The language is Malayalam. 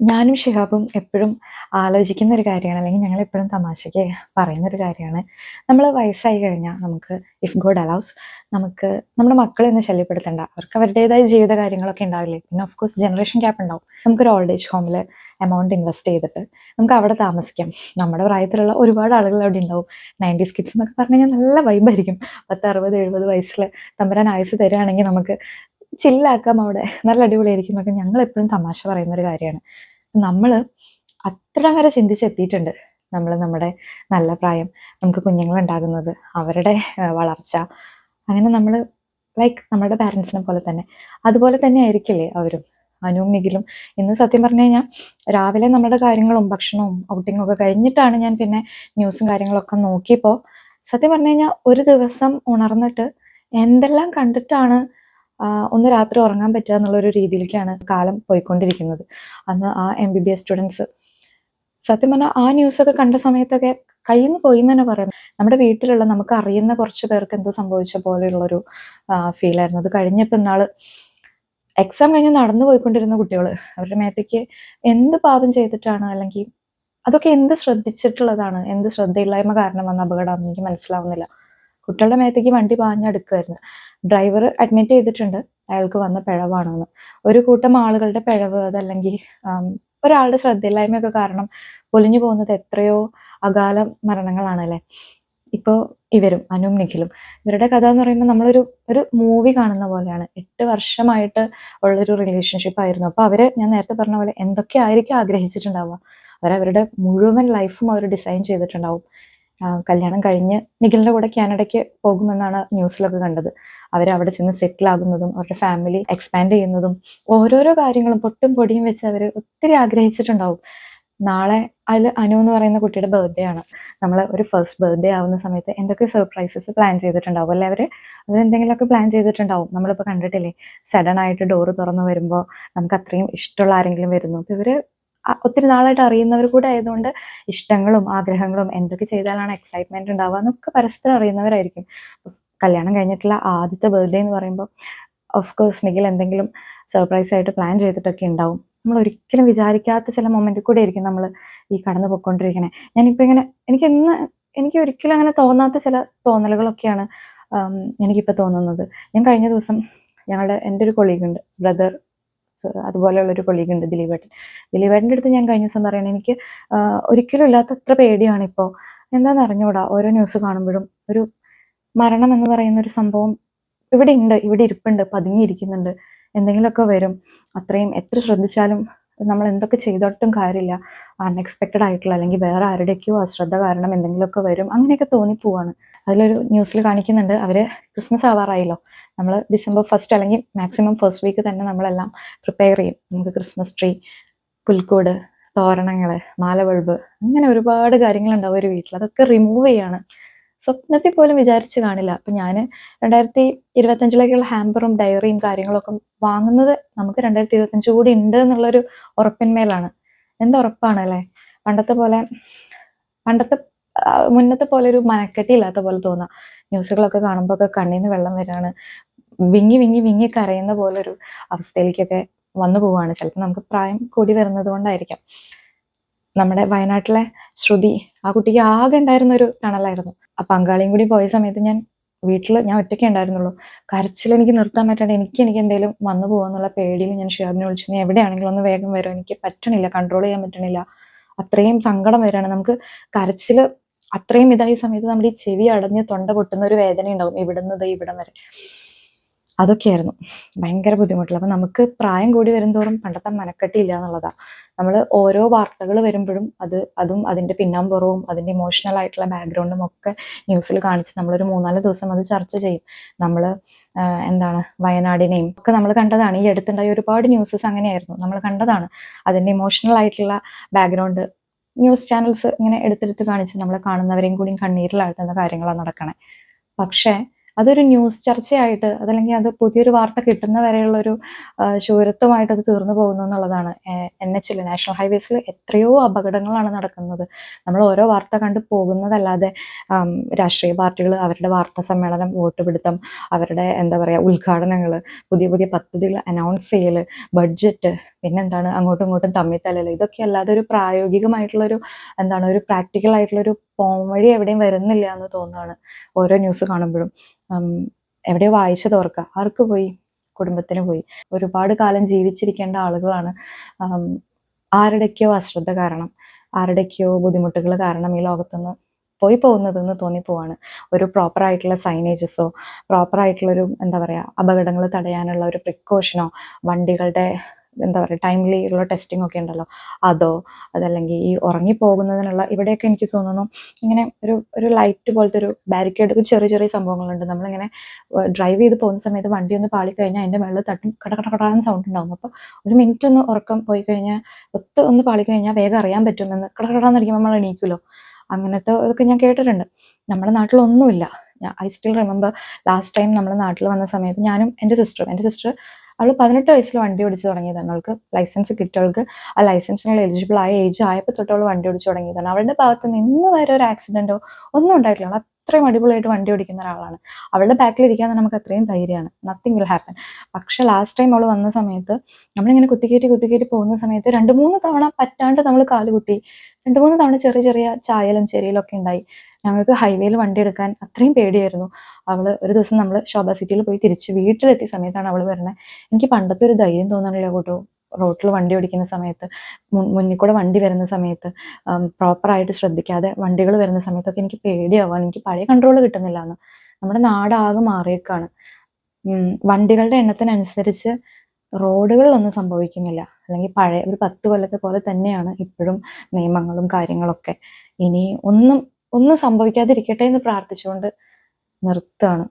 ഞാനും ഷിഹാബും എപ്പോഴും ആലോചിക്കുന്ന ഒരു കാര്യമാണ് അല്ലെങ്കിൽ ഞങ്ങൾ എപ്പോഴും തമാശയ്ക്ക് പറയുന്ന ഒരു കാര്യമാണ്. നമ്മൾ വയസ്സായി കഴിഞ്ഞാൽ നമുക്ക് ഇഫ് ഗോഡ് അലൗസ് നമുക്ക് നമ്മുടെ മക്കളെ ഒന്ന് ശല്യപ്പെടുത്തണ്ട. അവർക്ക് അവരുടേതായ ജീവിത കാര്യങ്ങളൊക്കെ ഉണ്ടാവില്ലേ? പിന്നെ ഓഫ് കോഴ്സ് ജനറേഷൻ ഗ്യാപ്പ് ഉണ്ടാവും. നമുക്കൊരു ഓൾഡ് ഏജ് ഹോമിൽ എമൗണ്ട് ഇൻവെസ്റ്റ് ചെയ്തിട്ട് നമുക്ക് അവിടെ താമസിക്കാം. നമ്മുടെ പ്രായത്തിലുള്ള ഒരുപാട് ആളുകൾ അവിടെ ഉണ്ടാവും. നയന്റീസ് കിഡ്സ് എന്നൊക്കെ പറഞ്ഞു കഴിഞ്ഞാൽ നല്ല വൈബായിരിക്കും പത്ത് അറുപത് എഴുപത് വയസ്സിൽ തമ്പരാൻ ആയുസ് തരികയാണെങ്കിൽ നമുക്ക് ചില്ലാക്കാം അവിടെ. നല്ല അടിപൊളിയായിരിക്കും ഒക്കെ ഞങ്ങൾ എപ്പോഴും തമാശ പറയുന്ന ഒരു കാര്യമാണ്. നമ്മൾ അത്ര വരെ ചിന്തിച്ചെത്തിയിട്ടുണ്ട് നമ്മൾ നമ്മുടെ നല്ല പ്രായം നമുക്ക് കുഞ്ഞുങ്ങൾ ഉണ്ടാകുന്നത് അവരുടെ വളർച്ച. അങ്ങനെ നമ്മൾ ലൈക്ക് നമ്മുടെ പാരൻസിനെ പോലെ തന്നെ. അതുപോലെ തന്നെ ആയിരിക്കില്ലേ അവരും അനുവും നിഖിലും ഇന്ന് സത്യം പറഞ്ഞു കഴിഞ്ഞാൽ രാവിലെ നമ്മുടെ കാര്യങ്ങളും ഭക്ഷണവും ഔട്ടിങ്ങും ഒക്കെ കഴിഞ്ഞിട്ടാണ് ഞാൻ പിന്നെ ന്യൂസും കാര്യങ്ങളൊക്കെ നോക്കിയപ്പോൾ സത്യം പറഞ്ഞു കഴിഞ്ഞാൽ ഒരു ദിവസം ഉണർന്നിട്ട് എന്തെല്ലാം കണ്ടിട്ടാണ് ഒന്ന് രാത്രി ഉറങ്ങാൻ പറ്റുക എന്നുള്ളൊരു രീതിയിലേക്കാണ് കാലം പോയിക്കൊണ്ടിരിക്കുന്നത്. അന്ന് ആ M B B S students സത്യം പറഞ്ഞാൽ ആ ന്യൂസൊക്കെ കണ്ട സമയത്തൊക്കെ കയ്യിൽ നിന്ന് പോയി എന്ന് തന്നെ പറയാം. നമ്മുടെ വീട്ടിലുള്ള നമുക്ക് അറിയുന്ന കുറച്ച് പേർക്ക് എന്തോ സംഭവിച്ച പോലെയുള്ളൊരു ഫീൽ ആയിരുന്നു. അത് കഴിഞ്ഞപ്പോൾ ഇന്നാൾ എക്സാം കഴിഞ്ഞ് നടന്നു പോയിക്കൊണ്ടിരുന്ന കുട്ടികൾ അവരുടെ മേത്തേക്ക് എന്ത് പാപം ചെയ്തിട്ടാണ് അല്ലെങ്കിൽ അതൊക്കെ എന്ത് ശ്രദ്ധിച്ചിട്ടുള്ളതാണ് എന്ത് ശ്രദ്ധയില്ലായ്മ കാരണം വന്ന അപകടമാണെന്ന് എനിക്ക് മനസ്സിലാവുന്നില്ല. കുട്ടികളുടെ മേത്തേക്ക് വണ്ടി പാഞ്ഞെടുക്കുമായിരുന്നു ഡ്രൈവർ അഡ്മിറ്റ് ചെയ്തിട്ടുണ്ട്. അയാൾക്ക് വന്ന പിഴവാണെന്ന്. ഒരു കൂട്ടം ആളുകളുടെ പിഴവ് അതല്ലെങ്കിൽ ഒരാളുടെ ശ്രദ്ധയില്ലായ്മയൊക്കെ കാരണം പൊലിഞ്ഞു പോകുന്നത് എത്രയോ അകാല മരണങ്ങളാണ് അല്ലേ? ഇപ്പോ ഇവരും അനും നിഖിലും. ഇവരുടെ കഥ എന്ന് പറയുമ്പോൾ നമ്മളൊരു ഒരു മൂവി കാണുന്ന പോലെയാണ്. എട്ട് വർഷമായിട്ട് ഉള്ളൊരു റിലേഷൻഷിപ്പ് ആയിരുന്നു. അപ്പോൾ അവർ ഞാൻ നേരത്തെ പറഞ്ഞ പോലെ എന്തൊക്കെ ആയിരിക്കും ആഗ്രഹിച്ചിട്ടുണ്ടാവുക? അവരവരുടെ മുഴുവൻ ലൈഫും അവർ ഡിസൈൻ ചെയ്തിട്ടുണ്ടാവും. കല്യാണം കഴിഞ്ഞ് നിഖിലിന്റെ കൂടെ കാനഡയ്ക്ക് പോകുമെന്നാണ് ന്യൂസിലൊക്കെ കണ്ടത്. അവർ അവിടെ ചെന്ന് സെറ്റിൽ ആകുന്നതും അവരുടെ ഫാമിലി എക്സ്പാൻഡ് ചെയ്യുന്നതും ഓരോരോ കാര്യങ്ങളും പൊട്ടും പൊടിയും വെച്ച് അവർ ഒത്തിരി ആഗ്രഹിച്ചിട്ടുണ്ടാവും. നാളെ അതിൽ അനു എന്ന് പറയുന്ന കുട്ടിയുടെ ബർത്ത്ഡേ ആണ്. നമ്മൾ ഒരു ഫസ്റ്റ് ബർത്ത്ഡേ ആവുന്ന സമയത്ത് എന്തൊക്കെ സർപ്രൈസസ് പ്ലാൻ ചെയ്തിട്ടുണ്ടാവും? അല്ലെ അവർ അവരെന്തെങ്കിലുമൊക്കെ പ്ലാൻ ചെയ്തിട്ടുണ്ടാവും. നമ്മളിപ്പോൾ കണ്ടിട്ടില്ലേ? സഡൻ ആയിട്ട് ഡോറ് തുറന്ന് വരുമ്പോൾ നമുക്ക് അത്രയും ഇഷ്ടമുള്ള ആരെങ്കിലും വരുന്നു. അപ്പോൾ ഇവർ ഒത്തിരി നാളായിട്ട് അറിയുന്നവർ കൂടെ ആയതുകൊണ്ട് ഇഷ്ടങ്ങളും ആഗ്രഹങ്ങളും എന്തൊക്കെ ചെയ്താലാണ് എക്സൈറ്റ്മെന്റ് ഉണ്ടാവുക എന്നൊക്കെ പരസ്പരം അറിയുന്നവരായിരിക്കും. കല്യാണം കഴിഞ്ഞിട്ടുള്ള ആദ്യത്തെ ബർത്ത്ഡേ എന്ന് പറയുമ്പോൾ ഓഫ് കോഴ്സ് നിഖിൽ എന്തെങ്കിലും സർപ്രൈസ് ആയിട്ട് പ്ലാൻ ചെയ്തിട്ടൊക്കെ ഉണ്ടാവും. നമ്മൾ ഒരിക്കലും വിചാരിക്കാത്ത ചില മൊമെന്റിൽ കൂടെ ആയിരിക്കും നമ്മൾ ഈ കടന്നു പോയിക്കൊണ്ടിരിക്കണേ. ഞാനിപ്പോൾ ഇങ്ങനെ എനിക്ക് ഇന്ന് എനിക്ക് ഒരിക്കലും അങ്ങനെ തോന്നാത്ത ചില തോന്നലുകളൊക്കെയാണ് എനിക്കിപ്പോൾ തോന്നുന്നത്. ഞാൻ കഴിഞ്ഞ ദിവസം ഞങ്ങളുടെ എന്റെ ഒരു കൊളീഗുണ്ട് ബ്രദർ അതുപോലെയുള്ളൊരു കൊളീഗ് ഉണ്ട് ദിലീപേട്ടൻ. ദിലീപേട്ടന്റെ അടുത്ത് ഞാൻ കഴിഞ്ഞ ദിവസം പറയണേ എനിക്ക് ഒരിക്കലും ഇല്ലാത്ത അത്ര പേടിയാണ് ഇപ്പോൾ എന്താണെന്ന് അറിഞ്ഞൂടാ? ഓരോ ന്യൂസ് കാണുമ്പോഴും ഒരു മരണം എന്ന് പറയുന്ന ഒരു സംഭവം ഇവിടെ ഉണ്ട് ഇവിടെ ഇരിപ്പുണ്ട് പതുങ്ങിയിരിക്കുന്നുണ്ട്. എന്തെങ്കിലുമൊക്കെ വരും. അത്രയും എത്ര ശ്രദ്ധിച്ചാലും നമ്മൾ എന്തൊക്കെ ചെയ്തോട്ടും കാര്യമില്ല. അൺഎക്സ്പെക്റ്റഡ് ആയിട്ടുള്ള അല്ലെങ്കിൽ വേറെ ആരുടെയൊക്കെയോ അശ്രദ്ധ കാരണം എന്തെങ്കിലുമൊക്കെ വരും. അങ്ങനെയൊക്കെ തോന്നിപ്പോവാണ്. അതിലൊരു ന്യൂസിൽ കാണിക്കുന്നുണ്ട്. അവർ ക്രിസ്മസ് ആവാറായല്ലോ. നമ്മൾ ഡിസംബർ ഫസ്റ്റ് അല്ലെങ്കിൽ മാക്സിമം ഫസ്റ്റ് വീക്ക് തന്നെ നമ്മളെല്ലാം പ്രിപ്പയർ ചെയ്യും. നമുക്ക് ക്രിസ്മസ് ട്രീ പുൽക്കൂട് തോരണങ്ങൾ മാലബൾബ് അങ്ങനെ ഒരുപാട് കാര്യങ്ങളുണ്ടാവും ഒരു വീട്ടിൽ അതൊക്കെ റിമൂവ് ചെയ്യാണ്. സ്വപ്നത്തിൽ പോലും വിചാരിച്ച് കാണില്ല. അപ്പം ഞാൻ രണ്ടായിരത്തി ഇരുപത്തഞ്ചിലേക്കുള്ള ഹാമ്പറും ഡയറിയും കാര്യങ്ങളൊക്കെ വാങ്ങുന്നത് നമുക്ക് രണ്ടായിരത്തി ഇരുപത്തഞ്ച് കൂടി ഉണ്ട് എന്നുള്ളൊരു ഉറപ്പിന്മേലാണ്. എന്ത് ഉറപ്പാണ് അല്ലേ? പണ്ടത്തെ പോലെ പണ്ടത്തെ മുന്നത്തെ പോലെ ഒരു മനക്കെട്ടി ഇല്ലാത്ത പോലെ തോന്നാം. ന്യൂസുകളൊക്കെ കാണുമ്പോൾ ഒക്കെ കണ്ണിൽ നിന്ന് വെള്ളം വരികയാണ് വിങ്ങി വിങ്ങി വിങ്ങി കരയുന്ന പോലെ ഒരു അവസ്ഥയിലേക്കൊക്കെ വന്നു പോവുകയാണ് ചിലപ്പോൾ നമുക്ക് പ്രായം കൂടി വരുന്നത് കൊണ്ടായിരിക്കാം. നമ്മുടെ വയനാട്ടിലെ ശ്രുതി ആ കുട്ടിക്ക് ആകെ ഉണ്ടായിരുന്ന ഒരു തണലായിരുന്നു. ആ പങ്കാളിയും കൂടി പോയ സമയത്ത് ഞാൻ വീട്ടിൽ ഞാൻ ഒറ്റയ്ക്ക് ഉണ്ടായിരുന്നുള്ളൂ. കരച്ചിൽ എനിക്ക് നിർത്താൻ പറ്റാണ്ട് എനിക്ക് എനിക്ക് എന്തെങ്കിലും വന്നു പോകാന്നുള്ള പേടിയിൽ ഞാൻ ഷിയാബിനെ വിളിച്ചു. നീ എവിടെയാണെങ്കിലും ഒന്ന് വേഗം വരും. എനിക്ക് പറ്റണില്ല കൺട്രോൾ ചെയ്യാൻ പറ്റണില്ല. അത്രയും സങ്കടം വരികയാണ് നമുക്ക് കരച്ചിൽ അത്രയും ഇതായ സമയത്ത് നമ്മുടെ ഈ ചെവി അടഞ്ഞ് തൊണ്ട പൊട്ടുന്ന ഒരു വേദന ഉണ്ടാവും ഇവിടുന്ന് ദേ ഇവിടം വരെ. അതൊക്കെയായിരുന്നു. ഭയങ്കര ബുദ്ധിമുട്ടില്ല അപ്പൊ നമുക്ക് പ്രായം കൂടി വരുംതോറും പണ്ടത്തെ മനക്കെട്ടി ഇല്ല എന്നുള്ളതാ. നമ്മൾ ഓരോ വാർത്തകൾ വരുമ്പോഴും അത് അതും അതിന്റെ പിന്നാമ്പുറവും അതിന്റെ ഇമോഷണൽ ആയിട്ടുള്ള ബാക്ക്ഗ്രൗണ്ടും ഒക്കെ ന്യൂസിൽ കാണിച്ച് നമ്മളൊരു മൂന്നാൽ ദിവസം അത് ചർച്ച ചെയ്യും. നമ്മൾ എന്താണ് വയനാടിനെയും ഒക്കെ നമ്മൾ കണ്ടതാണ്. ഈ അടുത്തുണ്ടായ ഒരുപാട് ന്യൂസസ് അങ്ങനെയായിരുന്നു. നമ്മൾ കണ്ടതാണ്. അതിന്റെ ഇമോഷണൽ ആയിട്ടുള്ള ബാക്ക്ഗ്രൗണ്ട് ന്യൂസ് ചാനൽസ് ഇങ്ങനെ എടുത്തെടുത്ത് കാണിച്ച് നമ്മളെ കാണുന്നവരെയും കൂടി കണ്ണീരിലാഴ്ത്തുന്ന കാര്യങ്ങളാണ് നടക്കണേ. പക്ഷേ അതൊരു ന്യൂസ് ചർച്ചയായിട്ട് അതല്ലെങ്കിൽ അത് പുതിയൊരു വാർത്ത കിട്ടുന്ന വരെയുള്ള ഒരു ശൂരത്വമായിട്ട് അത് തീർന്നു പോകുന്നു എന്നുള്ളതാണ്. എൻ എച്ചിൽ നാഷണൽ ഹൈവേസിൽ എത്രയോ അപകടങ്ങളാണ് നടക്കുന്നത്. നമ്മൾ ഓരോ വാർത്ത കണ്ട് പോകുന്നതല്ലാതെ രാഷ്ട്രീയ പാർട്ടികൾ അവരുടെ വാർത്താ സമ്മേളനം വോട്ട് പിടുത്തം അവരുടെ എന്താ പറയുക ഉദ്ഘാടനങ്ങൾ പുതിയ പുതിയ പദ്ധതികൾ അനൗൺസ് ചെയ്യൽ ബഡ്ജറ്റ് പിന്നെന്താണ് അങ്ങോട്ടും ഇങ്ങോട്ടും തമ്മിൽ തല്ലൽ ഇതൊക്കെ അല്ലാതെ ഒരു പ്രായോഗികമായിട്ടുള്ളൊരു എന്താണ് ഒരു പ്രാക്ടിക്കൽ ആയിട്ടുള്ളൊരു പോംവഴി എവിടെയും വരുന്നില്ല എന്ന് തോന്നുകയാണ് ഓരോ ന്യൂസ് കാണുമ്പോഴും. എവിടെയോ വായിച്ചു തോർക്കുക ആർക്ക് പോയി? കുടുംബത്തിന് പോയി. ഒരുപാട് കാലം ജീവിച്ചിരിക്കേണ്ട ആളുകളാണ്. ആരുടെയൊക്കെയോ അശ്രദ്ധ കാരണം ആരുടെയൊക്കെയോ ബുദ്ധിമുട്ടുകൾ കാരണം ഈ ലോകത്തുനിന്ന് പോയി പോകുന്നതെന്ന് തോന്നിപ്പോവാണ് ഒരു പ്രോപ്പർ ആയിട്ടുള്ള സൈനേജസോ പ്രോപ്പർ ആയിട്ടുള്ളൊരു എന്താ പറയുക അപകടങ്ങൾ തടയാനുള്ള ഒരു പ്രിക്കോഷനോ വണ്ടികളുടെ എന്താ പറയുക ടൈംലി ഉള്ള ടെസ്റ്റിംഗ് ഒക്കെ ഉണ്ടല്ലോ. അതോ അതല്ലെങ്കിൽ ഈ ഉറങ്ങിപ്പോകുന്നതിനുള്ള ഇവിടെയൊക്കെ എനിക്ക് തോന്നുന്നു ഇങ്ങനെ ഒരു ഒരു ലൈറ്റ് പോലത്തെ ഒരു ബാരിക്കേഡ് ചെറിയ ചെറിയ സംഭവങ്ങളുണ്ട്. നമ്മളിങ്ങനെ ഡ്രൈവ് ചെയ്ത് പോകുന്ന സമയത്ത് വണ്ടി ഒന്ന് പാളിക്കഴിഞ്ഞാൽ അതിന്റെ മേളിൽ തട്ടും കട കട സൗണ്ട് ഉണ്ടാവും. അപ്പോൾ ഒരു മിനിറ്റ് ഒന്ന് ഉറക്കം പോയി കഴിഞ്ഞാൽ ഒത്ത് ഒന്ന് പാളി കഴിഞ്ഞാൽ വേഗം അറിയാൻ പറ്റുമെന്ന് കട അറിയുമ്പോൾ നമ്മൾ എണീക്കുമല്ലോ. അങ്ങനത്തെ ഇതൊക്കെ ഞാൻ കേട്ടിട്ടുണ്ട്. നമ്മുടെ നാട്ടിലൊന്നുമില്ല. I still remember last time നമ്മുടെ നാട്ടിൽ വന്ന സമയത്ത് ഞാനും എന്റെ സിസ്റ്ററും എന്റെ സിസ്റ്റർ അവൾ പതിനെട്ട് വയസ്സിൽ വണ്ടി ഓടിച്ച് തുടങ്ങിയതാണ്. അവൾക്ക് ലൈസൻസ് കിട്ടിയവൾക്ക് ആ ലൈസൻസിനുള്ള എലിജിബിൾ ആയ ഏജ് ആയപ്പോൾ തൊട്ട് വണ്ടി ഓടിച്ച് തുടങ്ങിയതാണ്. അവളുടെ ഭാഗത്ത് നിന്ന് വരെ ഒരു ആക്സിഡന്റോ ഒന്നും ഉണ്ടായിട്ടില്ല. അത്രയും അടിപൊളിയായിട്ട് വണ്ടി ഓടിക്കുന്ന ഒരാളാണ്. അവളുടെ ബാക്കിൽ ഇരിക്കാൻ നമുക്ക് അത്രയും ധൈര്യമാണ്. നത്തിങ് വിൽ ഹാപ്പൻ പക്ഷെ ലാസ്റ്റ് ടൈം അവൾ വന്ന സമയത്ത് നമ്മളിങ്ങനെ കുത്തിക്കയറ്റി കുത്തിക്കയറ്റി പോകുന്ന സമയത്ത് രണ്ട് മൂന്ന് തവണ പറ്റാണ്ട് നമ്മൾ കാൽ കുത്തി രണ്ട് മൂന്ന് തവണ ചെറിയ ചെറിയ ചായലും ചെറിയലും ഒക്കെ ഉണ്ടായി. ഞങ്ങൾക്ക് ഹൈവേയിൽ വണ്ടി എടുക്കാൻ അത്രയും പേടിയായിരുന്നു. അവൾ ഒരു ദിവസം നമ്മൾ ശോഭ സിറ്റിയിൽ പോയി തിരിച്ച് വീട്ടിലെത്തിയ സമയത്താണ് അവൾ വരുന്നത് എനിക്ക് പണ്ടത്തെ ഒരു ധൈര്യം തോന്നണില്ല കൂട്ടോ. റോട്ടിൽ വണ്ടി ഓടിക്കുന്ന സമയത്ത് മുന്നിൽ കൂടെ വണ്ടി വരുന്ന സമയത്ത് പ്രോപ്പറായിട്ട് ശ്രദ്ധിക്കാതെ വണ്ടികൾ വരുന്ന സമയത്തൊക്കെ എനിക്ക് പേടിയാവാണ് എനിക്ക് പഴയ കൺട്രോൾ കിട്ടുന്നില്ല എന്ന് നമ്മുടെ നാടാകെ മാറിയേക്കാണ്. വണ്ടികളുടെ എണ്ണത്തിനനുസരിച്ച് റോഡുകളിലൊന്നും സംഭവിക്കുന്നില്ല. അല്ലെങ്കിൽ പഴയ ഒരു പത്ത് കൊല്ലത്തെ പോലെ തന്നെയാണ് ഇപ്പോഴും നിയമങ്ങളും കാര്യങ്ങളൊക്കെ. ഇനി ഒന്നും ഒന്നും സംഭവിക്കാതിരിക്കട്ടെ എന്ന് പ്രാർത്ഥിച്ചുകൊണ്ട് നിർത്തുകയാണ്.